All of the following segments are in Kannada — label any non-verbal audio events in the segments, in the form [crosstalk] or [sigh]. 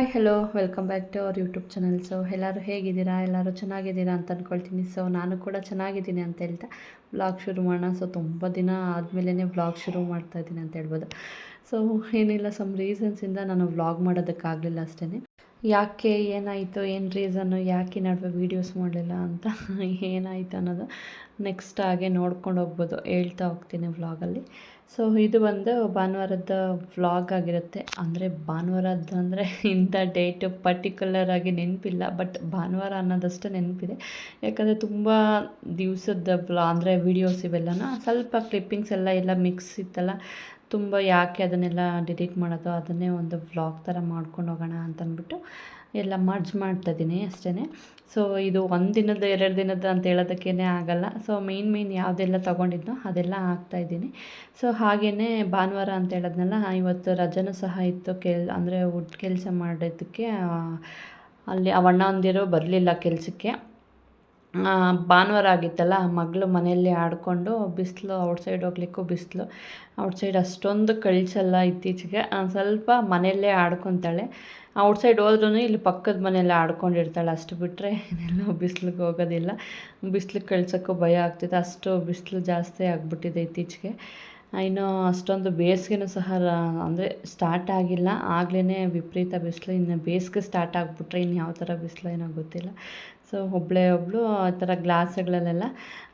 Hi hello welcome back to our YouTube channel so ಎಲ್ಲರೂ ಹೇಗಿದ್ದೀರಾ? ಎಲ್ಲರೂ ಚೆನ್ನಾಗಿದ್ದೀರಾ ಅಂತ ಅಂದ್ಕೊಳ್ತೀನಿ ಸೊ ನಾನು ಕೂಡ ಚೆನ್ನಾಗಿದ್ದೀನಿ ಅಂತ ಹೇಳ್ತಾ ವ್ಲಾಗ್ ಶುರು ಮಾಡೋಣ. ಸೊ ತುಂಬ ದಿನ ಆದಮೇಲೆ ವ್ಲಾಗ್ ಶುರು ಮಾಡ್ತಾ ಇದ್ದೀನಿ ಅಂತ ಹೇಳ್ಬೋದು. ಸೊ ಏನಿಲ್ಲ ಸಮ್ ರೀಸನ್ಸಿಂದ ನಾನು ವ್ಲಾಗ್ ಮಾಡೋದಕ್ಕಾಗಲಿಲ್ಲ ಅಷ್ಟೇ ಯಾಕೆ ಏನಾಯಿತು? ಏನು ರೀಸನ್ನು ಯಾಕೆ ನಡುವೆ ವೀಡಿಯೋಸ್ ಮಾಡಲಿಲ್ಲ ಅಂತ ಏನಾಯಿತು ಅನ್ನೋದು ನೆಕ್ಸ್ಟ್ ಹಾಗೆ ನೋಡ್ಕೊಂಡು ಹೋಗ್ಬೋದು. ಹೇಳ್ತಾ ಹೋಗ್ತೀನಿ ವ್ಲಾಗಲ್ಲಿ ಸೊ ಇದು ಬಂದು ಭಾನುವಾರದ ವ್ಲಾಗ್ ಆಗಿರುತ್ತೆ. ಅಂದರೆ ಭಾನುವಾರದ್ದು ಅಂದರೆ ಇಂಥ ಡೇಟು ಪರ್ಟಿಕ್ಯುಲರ್ ಆಗಿ ನೆನಪಿಲ್ಲ ಬಟ್ ಭಾನುವಾರ ಅನ್ನೋದಷ್ಟೇ ನೆನಪಿದೆ. ಯಾಕಂದರೆ ತುಂಬ ದಿವಸದ ವ್ಲಾ, ಅಂದರೆ ವೀಡಿಯೋಸ್ ಇವೆಲ್ಲನ ಸ್ವಲ್ಪ ಕ್ಲಿಪ್ಪಿಂಗ್ಸ್ ಎಲ್ಲ ಎಲ್ಲ ಮಿಕ್ಸ್ ಇತ್ತಲ್ಲ, ತುಂಬ ಯಾಕೆ ಅದನ್ನೆಲ್ಲ ಡಿಲೀಟ್ ಮಾಡೋದು, ಅದನ್ನೇ ಒಂದು ವ್ಲಾಗ್ ಥರ ಮಾಡ್ಕೊಂಡು ಹೋಗೋಣ ಅಂತ ಅಂದ್ಬಿಟ್ಟು ಎಲ್ಲ ಮರ್ಜ್ ಮಾಡ್ತಾಯಿದ್ದೀನಿ ಅಷ್ಟೇ ಸೊ ಇದು ಒಂದು ದಿನದ ಎರಡು ದಿನದ ಅಂತ ಹೇಳೋದಕ್ಕೇ ಆಗಲ್ಲ. ಸೊ ಮೇಯ್ನ್ ಮೇಯ್ನ್ ಯಾವುದೆಲ್ಲ ತೊಗೊಂಡಿದ್ನೋ ಅದೆಲ್ಲ ಹಾಕ್ತಾಯಿದ್ದೀನಿ ಸೊ ಹಾಗೇ ಭಾನುವಾರ ಅಂತ ಹೇಳೋದ್ನಲ್ಲ, ಇವತ್ತು ರಜನೂ ಸಹ ಇತ್ತು ಕೆಲ್, ಅಂದರೆ ಕೆಲಸ ಮಾಡೋದಕ್ಕೆ ಅಲ್ಲಿ ಅವಣ್ಣ ಒಂದಿರೋ ಬರಲಿಲ್ಲ ಕೆಲಸಕ್ಕೆ. ಭಾನುವಾರ ಆಗಿತ್ತಲ್ಲ, ಮಗಳು ಮನೆಯಲ್ಲೇ ಆಡಿಕೊಂಡು ಬಿಸಿಲು ಔಟ್ಸೈಡ್ ಹೋಗ್ಲಿಕ್ಕೂ ಬಿಸಿಲು. ಔಟ್ಸೈಡ್ ಅಷ್ಟೊಂದು ಕಳಿಸಲ್ಲ ಇತ್ತೀಚೆಗೆ. ಸ್ವಲ್ಪ ಮನೆಯಲ್ಲೇ ಆಡ್ಕೊತಾಳೆ. ಔಟ್ಸೈಡ್ ಹೋದ್ರೂ ಇಲ್ಲಿ ಪಕ್ಕದ ಮನೆಯಲ್ಲೇ ಆಡ್ಕೊಂಡಿರ್ತಾಳೆ. ಅಷ್ಟು ಬಿಟ್ಟರೆ ಏನೆಲ್ಲೋ ಬಿಸಿಲಿಗೆ ಹೋಗೋದಿಲ್ಲ. ಬಿಸ್ಲಿಗೆ ಕಳ್ಸೋಕ್ಕೂ ಭಯ ಆಗ್ತಿದೆ ಅಷ್ಟು ಬಿಸಿಲು ಜಾಸ್ತಿ ಆಗಿಬಿಟ್ಟಿದೆ ಇತ್ತೀಚೆಗೆ. ಇನ್ನು ಅಷ್ಟೊಂದು ಬೇಸಿಗೆನೂ ಸಹ ಅಂದರೆ ಸ್ಟಾರ್ಟ್ ಆಗಿಲ್ಲ. ಆಗಲೇ ವಿಪರೀತ ಬಿಸಿಲು. ಇನ್ನು ಬೇಸಿಗೆ ಸ್ಟಾರ್ಟ್ ಆಗಿಬಿಟ್ರೆ ಇನ್ನು ಯಾವ ಥರ ಬಿಸಿಲು ಏನೋ ಗೊತ್ತಿಲ್ಲ. ಸೊ ಒಬ್ಬಳೇ ಒಬ್ಬಳು ಆ ಥರ ಗ್ಲಾಸ್ಗಳಲ್ಲೆಲ್ಲ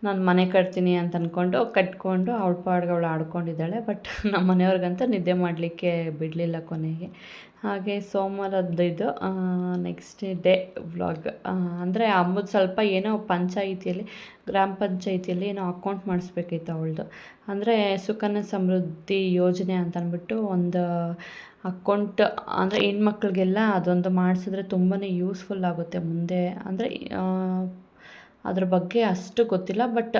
ನಾನು ಮನೆ ಕಟ್ತೀನಿ ಅಂತ ಅಂದ್ಕೊಂಡು ಕಟ್ಕೊಂಡು ಅವಳ ಪಾಡ್ಗೆ ಅವಳು ಆಡ್ಕೊಂಡಿದ್ದಾಳೆ ಬಟ್ [laughs] ನಮ್ಮ ಮನೆಯವ್ರಿಗಂತೂ ನಿದ್ದೆ ಮಾಡಲಿಕ್ಕೆ ಬಿಡಲಿಲ್ಲ ಕೊನೆಗೆ. ಹಾಗೆ ಸೋಮವಾರದ್ದು ನೆಕ್ಸ್ಟ್ ಡೇ ವ್ಲಾಗ್ ಅಂದರೆ ಅಮ್ಮದು ಸ್ವಲ್ಪ ಏನೋ ಪಂಚಾಯಿತಿಯಲ್ಲಿ, ಗ್ರಾಮ ಪಂಚಾಯಿತಿಯಲ್ಲಿ ಏನೋ ಅಕೌಂಟ್ ಮಾಡಿಸ್ಬೇಕಿತ್ತು ಅವಳದು. ಅಂದರೆ ಸುಕನ್ಯಾ ಸಮೃದ್ಧಿ ಯೋಜನೆ ಅಂತ ಅಂದ್ಬಿಟ್ಟು ಒಂದು ಅಕೌಂಟ್ ಅಂದರೆ ಹೆಣ್ಮಕ್ಳಿಗೆಲ್ಲ ಅದೊಂದು ಮಾಡಿಸಿದ್ರೆ ತುಂಬಾ ಯೂಸ್ಫುಲ್ ಆಗುತ್ತೆ ಮುಂದೆ. ಅಂದರೆ ಅದ್ರ ಬಗ್ಗೆ ಅಷ್ಟು ಗೊತ್ತಿಲ್ಲ, ಬಟ್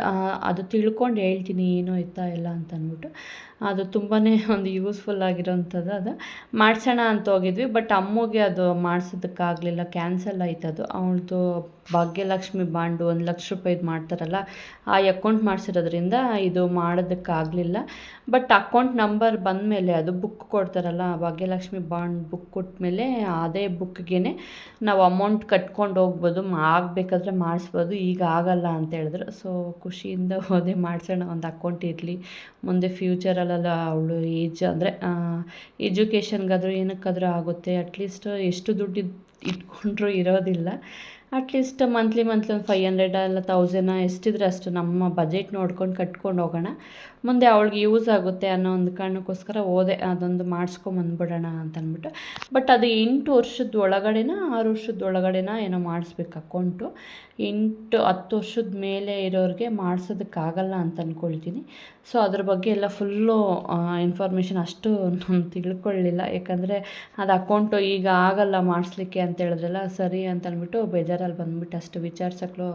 ಅದು ತಿಳ್ಕೊಂಡು ಹೇಳ್ತೀನಿ ಏನು ಆಯ್ತಾ ಇಲ್ಲ ಅಂತ ಅಂದ್ಬಿಟ್ಟು. ಅದು ತುಂಬಾ ಒಂದು ಯೂಸ್ಫುಲ್ ಆಗಿರೋಂಥದ್ದು ಅದು. ಮಾಡಿಸೋಣ ಅಂತ ಹೋಗಿದ್ವಿ, ಬಟ್ ಅಮ್ಮಗೆ ಅದು ಮಾಡ್ಸೋದಕ್ಕಾಗಲಿಲ್ಲ ಕ್ಯಾನ್ಸಲ್ ಆಯ್ತು ಅದು ಅವಳದು ಭಾಗ್ಯಲಕ್ಷ್ಮಿ ಬಾಂಡು ಒಂದು ಲಕ್ಷ ರೂಪಾಯಿದು ಮಾಡ್ತಾರಲ್ಲ, ಆ ಅಕೌಂಟ್ ಮಾಡಿಸಿರೋದ್ರಿಂದ ಇದು ಮಾಡೋದಕ್ಕಾಗಲಿಲ್ಲ. ಬಟ್ ಅಕೌಂಟ್ ನಂಬರ್ ಬಂದ ಮೇಲೆ ಅದು ಬುಕ್ ಕೊಡ್ತಾರಲ್ಲ, ಭಾಗ್ಯಲಕ್ಷ್ಮಿ ಬಾಂಡ್ ಬುಕ್ ಕೊಟ್ಟಮೇಲೆ ಅದೇ ಬುಕ್ಗೆ ನಾವು ಅಮೌಂಟ್ ಕಟ್ಕೊಂಡು ಹೋಗ್ಬೋದು, ಆಗಬೇಕಾದ್ರೆ ಮಾಡಿಸ್ಬೋದು, ಈಗ ಆಗಲ್ಲ ಅಂತ ಹೇಳಿದ್ರು. ಸೊ ಖುಷಿಯಿಂದ ಹೋದೆ, ಮಾಡಿಸೋಣ, ಒಂದು ಅಕೌಂಟ್ ಇರಲಿ. ಮುಂದೆ ಫ್ಯೂಚರಲ್ಲೆಲ್ಲ ಅವಳು ಏಜ್ ಅಂದರೆ ಎಜುಕೇಷನ್ಗಾದರೂ ಏನಕ್ಕಾದರೂ ಆಗುತ್ತೆ. ಅಟ್ಲೀಸ್ಟ್ ಎಷ್ಟು ದುಡ್ಡು ಇಟ್ಕೊಂಡ್ರೂ ಇರೋದಿಲ್ಲ. ಅಟ್ಲೀಸ್ಟ್ ಮಂತ್ಲಿ ಮಂತ್ಲಿ ಒಂದು ಫೈವ್ ಹಂಡ್ರೆಡ್ ಅಲ್ಲ ತೌಸಂಡ ಎಷ್ಟಿದ್ರೆ ಅಷ್ಟು ನಮ್ಮ ಬಜೆಟ್ ನೋಡ್ಕೊಂಡು ಕಟ್ಕೊಂಡು ಹೋಗೋಣ. ಮುಂದೆ ಅವಳಿಗೆ ಯೂಸ್ ಆಗುತ್ತೆ ಅನ್ನೋ ಒಂದು ಕಾರಣಕ್ಕೋಸ್ಕರ ಓದೆ ಅದೊಂದು ಮಾಡಿಸ್ಕೊಂಬಂದ್ಬಿಡೋಣ ಅಂತ ಬಟ್ ಅದು ಎಂಟು ವರ್ಷದ ಒಳಗಡೆನ, ಆರು ವರ್ಷದ ಒಳಗಡೆನ ಏನೋ ಮಾಡಿಸ್ಬೇಕು ಅಕೌಂಟು ಎಂಟು, ಹತ್ತು ವರ್ಷದ ಮೇಲೆ ಇರೋರಿಗೆ ಮಾಡಿಸೋದಕ್ಕಾಗಲ್ಲ ಅಂತ ಅಂದ್ಕೊಳ್ತೀನಿ ಸೊ ಅದ್ರ ಬಗ್ಗೆ ಎಲ್ಲ ಫುಲ್ಲು ಇನ್ಫಾರ್ಮೇಷನ್ ಅಷ್ಟು ನಾನು ತಿಳ್ಕೊಳ್ಳಿಲ್ಲ ಯಾಕಂದರೆ ಅದು ಅಕೌಂಟು ಈಗ ಆಗಲ್ಲ ಮಾಡಿಸ್ಲಿಕ್ಕೆ ಅಂತ ಹೇಳಿದ್ರಲ್ಲ, ಸರಿ ಅಂತ ಅಂದ್ಬಿಟ್ಟು ಬೇಜಾರಲ್ಲಿ ಬಂದ್ಬಿಟ್ಟು ಅಷ್ಟು ವಿಚಾರ್ಸಕ್ಕೂ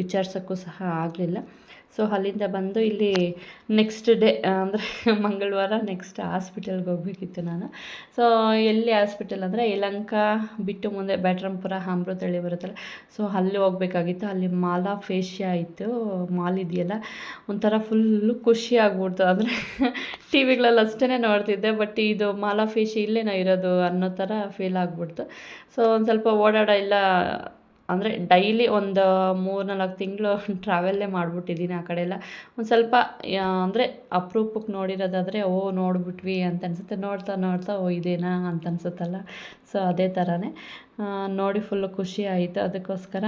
ವಿಚಾರಿಸೋಕ್ಕೂ ಸಹ ಆಗಲಿಲ್ಲ. ಸೊ ಅಲ್ಲಿಂದ ಬಂದು ಇಲ್ಲಿ ನೆಕ್ಸ್ಟ್ ಡೇ ಅಂದರೆ ಮಂಗಳವಾರ ನೆಕ್ಸ್ಟ್ ಹಾಸ್ಪಿಟಲ್ಗೆ ಹೋಗಬೇಕಿತ್ತು ನಾನು. ಸೊ ಎಲ್ಲಿ ಹಾಸ್ಪಿಟಲ್ ಅಂದರೆ ಯಲಂಕಾ ಬಿಟ್ಟು ಮುಂದೆ ಬ್ಯಾಟ್ರಾಂಪುರ, ಅಮೃತಹಳ್ಳಿ ಬರುತ್ತಲ್ಲ. ಸೊ ಅಲ್ಲಿ ಹೋಗಬೇಕಾಗಿತ್ತು. ಅಲ್ಲಿ ಮಾಲಾ ಫೇಶಿಯಾ ಇತ್ತು. ಮಾಲ್ ಇದೆಯಲ್ಲ, ಒಂಥರ ಫುಲ್ಲು ಖುಷಿ ಆಗ್ಬಿಡ್ತು. ಅಂದರೆ [laughs] ಟಿ ವಿಗಳಲ್ಲಿ ಅಷ್ಟೇ ನೋಡ್ತಿದ್ದೆ ಬಟ್ ಇದು ಮಾಲಾ ಫೇಶಿ ಇಲ್ಲೇನೋ ಇರೋದು ಅನ್ನೋ ಥರ ಫೀಲ್ ಆಗ್ಬಿಡ್ತು. ಸೊ ಒಂದು ಸ್ವಲ್ಪ ಓಡಾಡ ಎಲ್ಲ ಅಂದರೆ ಡೈಲಿ ಒಂದು ಮೂರು ನಾಲ್ಕು ತಿಂಗಳು ಟ್ರಾವೆಲ್ಲೇ [laughs] ಮಾಡಿಬಿಟ್ಟಿದ್ದೀನಿ ಆ ಕಡೆ ಎಲ್ಲ. ಒಂದು ಸ್ವಲ್ಪ ಅಂದರೆ ಅಪ್ರೂಪಕ್ಕೆ ನೋಡಿರೋದಾದರೆ, ಓ, ನೋಡಿಬಿಟ್ವಿ ಅಂತ ಅನಿಸುತ್ತೆ. ನೋಡ್ತಾ ನೋಡ್ತಾ, ಓ, ಇದೇನಾ ಅಂತ ಅನಿಸುತ್ತಲ್ಲ. ಸೊ ಅದೇ ಥರನೇ ನೋಡಿ ಫುಲ್ಲು ಖುಷಿ ಆಯಿತು. ಅದಕ್ಕೋಸ್ಕರ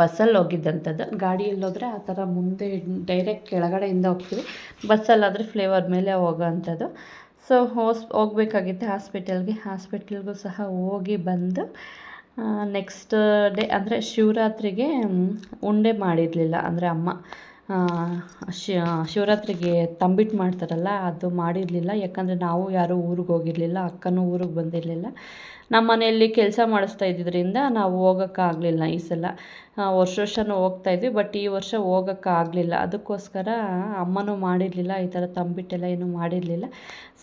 ಬಸ್ಸಲ್ಲಿ ಹೋಗಿದ್ದಂಥದ್ದು. ಗಾಡಿಯಲ್ಲಿ ಹೋದರೆ ಆ ಥರ ಮುಂದೆ ಡೈರೆಕ್ಟ್ ಕೆಳಗಡೆಯಿಂದ ಹೋಗ್ತೀವಿ. ಬಸ್ಸಲ್ಲಾದರೆ ಫ್ಲೇವರ್ ಮೇಲೆ ಹೋಗೋವಂಥದ್ದು ಸೊ ಹೋಸ್, ಹೋಗಬೇಕಾಗಿತ್ತು ಹಾಸ್ಪಿಟಲ್ಗೆ ಹಾಸ್ಪಿಟಲ್ಗೂ ಸಹ ಹೋಗಿ ಬಂದು ನೆಕ್ಸ್ಟ್ ಡೇ ಅಂದರೆ ಶಿವರಾತ್ರಿಗೆ ಉಂಡೆ ಮಾಡಿರಲಿಲ್ಲ ಅಂದರೆ ಅಮ್ಮ. ಶಿವರಾತ್ರಿಗೆ ತಂಬಿಟ್ಟು ಮಾಡ್ತಾರಲ್ಲ, ಅದು ಮಾಡಿರಲಿಲ್ಲ. ಯಾಕಂದರೆ ನಾವು ಯಾರೂ ಊರಿಗೆ ಹೋಗಿರಲಿಲ್ಲ, ಅಕ್ಕನೂ ಊರಿಗೆ ಬಂದಿರಲಿಲ್ಲ. ನಮ್ಮ ಮನೆಯಲ್ಲಿ ಕೆಲಸ ಮಾಡಿಸ್ತಾ ಇದ್ದಿದ್ದರಿಂದ ನಾವು ಹೋಗೋಕ್ಕಾಗಲಿಲ್ಲ ಈ ಸಲ. ವರ್ಷ ವರ್ಷನೂ ಹೋಗ್ತಾ ಇದ್ವಿ, ಬಟ್ ಈ ವರ್ಷ ಹೋಗೋಕ್ಕಾಗಲಿಲ್ಲ ಅದಕ್ಕೋಸ್ಕರ ಅಮ್ಮನೂ ಮಾಡಿರಲಿಲ್ಲ, ಈ ಥರ ತಂಬಿಟ್ಟೆಲ್ಲ ಏನೂ ಮಾಡಿರಲಿಲ್ಲ.